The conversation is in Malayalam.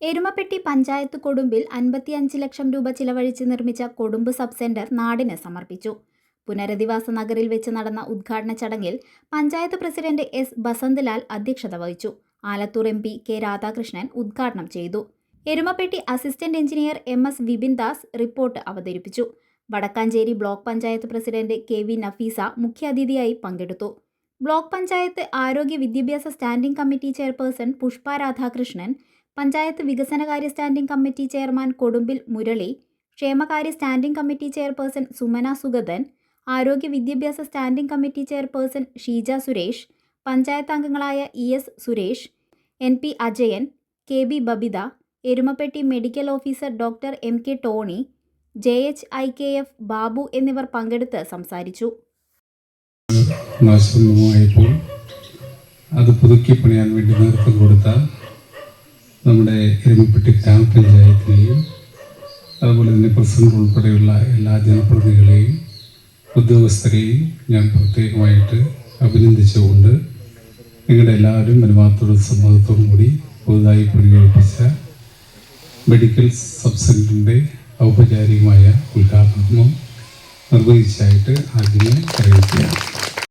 എരുമപ്പെട്ടി പഞ്ചായത്ത് കൊടുമ്പിൽ അൻപത്തിയഞ്ച് ലക്ഷം രൂപ ചിലവഴിച്ച് നിർമ്മിച്ച കൊടുമ്പ് സബ് സെന്റർ നാടിന് സമർപ്പിച്ചു. പുനരധിവാസ നഗറിൽ വെച്ച് നടന്ന ഉദ്ഘാടന ചടങ്ങിൽ പഞ്ചായത്ത് പ്രസിഡന്റ് എസ് ബസന്തലാൽ അധ്യക്ഷത വഹിച്ചു. Alathur M P K Radhakrishnan ഉദ്ഘാടനം ചെയ്തു. Erumapetty assistant engineer M S Vipin Das report അവതരിപ്പിച്ചു. Vadakkanchery block panchayat president K V Nafeesa മുഖ്യാതിഥിയായി പങ്കെടുത്തു. ബ്ലോക്ക് പഞ്ചായത്ത് ആരോഗ്യ വിദ്യാഭ്യാസ standing committee chairperson Pushpa Radhakrishnan panchayat വികസനകാര്യ standing committee chairman Kodumbil Murali ക്ഷേമകാര്യ standing committee chairperson Sumana Sugathan ആരോഗ്യ വിദ്യാഭ്യാസ standing committee chairperson Sheeja Suresh panchayat അംഗങ്ങളായ E S Suresh N P Ajayan K B Babitha Erumapetty medical officer doctor M K Tony J H I K F Babu എന്നിവർ പങ്കെടുത്ത് സംസാരിച്ചു. അത് പുതുക്കി പണിയാൻ വേണ്ടി നേതൃത്വം കൊടുത്ത നമ്മുടെ എരുമപ്പെട്ടി ഗ്രാമപഞ്ചായത്തിനെയും അതുപോലെ തന്നെ പ്രസിഡന്റ് ഉൾപ്പെടെയുള്ള എല്ലാ ജനപ്രതിനിധികളെയും ഉദ്യോഗസ്ഥരെയും ഞാൻ പ്രത്യേകമായിട്ട് അഭിനന്ദിച്ചുകൊണ്ട് നിങ്ങളുടെ എല്ലാവരും അനുവാദത്തോടും സമ്മതത്തോടും കൂടി പുതുതായി പണികഴിപ്പിച്ച മെഡിക്കൽ സബ് സെന്ററിന്റെ ഔപചാരികമായ ഉദ്ഘാടനം നിർവഹിച്ചായിട്ട് ആദ്യമേ അറിയിക്കുകയാണ്.